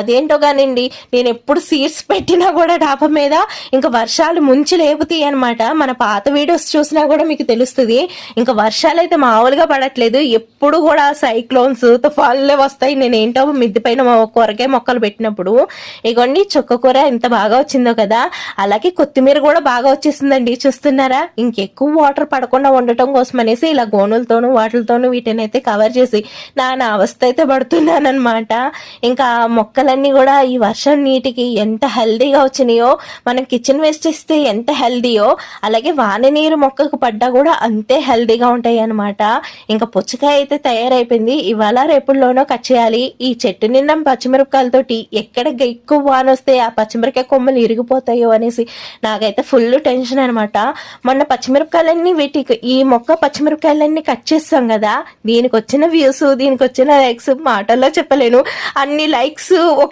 అదేంటో కానివ్వండి నేను ఎప్పుడు సీడ్స్ పెట్టినా కూడా డాబా మీద ఇంకా వర్షాలు ముంచి లేపుతాయి అనమాట మన పాత వీడియోస్ చూసినా కూడా మీకు తెలుస్తుంది. ఇంకా వర్షాలు అయితే మామూలుగా పడట్లేదు. ఎప్పుడు కూడా సైక్లోన్స్ తుఫాన్లే వస్తాయి. నేను ఏంటో మిద్ది పైన కూరగాయ మొక్కలు పెట్టినప్పుడు. ఇగోండి చుక్క కూర ఎంత బాగా వచ్చిందో కదా. అలాగే కొత్తిమీర కూడా బాగా వచ్చేసిందండి. చూస్తున్నారా? ఇంకెక్కువ వాటర్ పడకుండా ఉండటం కోసం అనేసి ఇలా గోనులతోనూ వాటిలతోనూ వీటిని అయితే కవర్ చేసి నా నా అవస్థ అయితే పడుతున్నానమాట ఇంకా మొక్కలన్నీ కూడా ఈ వర్షం నీటికి ఎంత హెల్దీగా వచ్చినాయో మనం కిచెన్ వేస్ట్ చేస్తే ఎంత హెల్దీయో అలాగే వాన నీరు మొక్కకు పడ్డా కూడా అంతే హెల్దీగా ఉంటాయి అనమాట ఇంకా పుచ్చకాయ అయితే తయారైపోయింది. ఇవాళ రేపుల్లోనో కట్ చేయాలి. ఈ చెట్టు నిండా పచ్చిమిరపకాయలతోటి ఎక్కడ ఎక్కువ వాన వస్తే ఆ పచ్చిమిరపకాయ కొమ్మలు ఇరిగిపోతాయో అనేసి నాకైతే ఫుల్ టెన్షన్ అనమాట మొన్న పచ్చిమిరపకాయలన్నీ వీటికి ఈ మొక్క పచ్చిమిరపకాయలన్నీ కట్ చేస్తాం కదా దీనికి వచ్చిన వ్యూస్ దీనికి వచ్చిన లైక్స్ మాటల్లో చెప్పలేను. అన్ని లైక్స్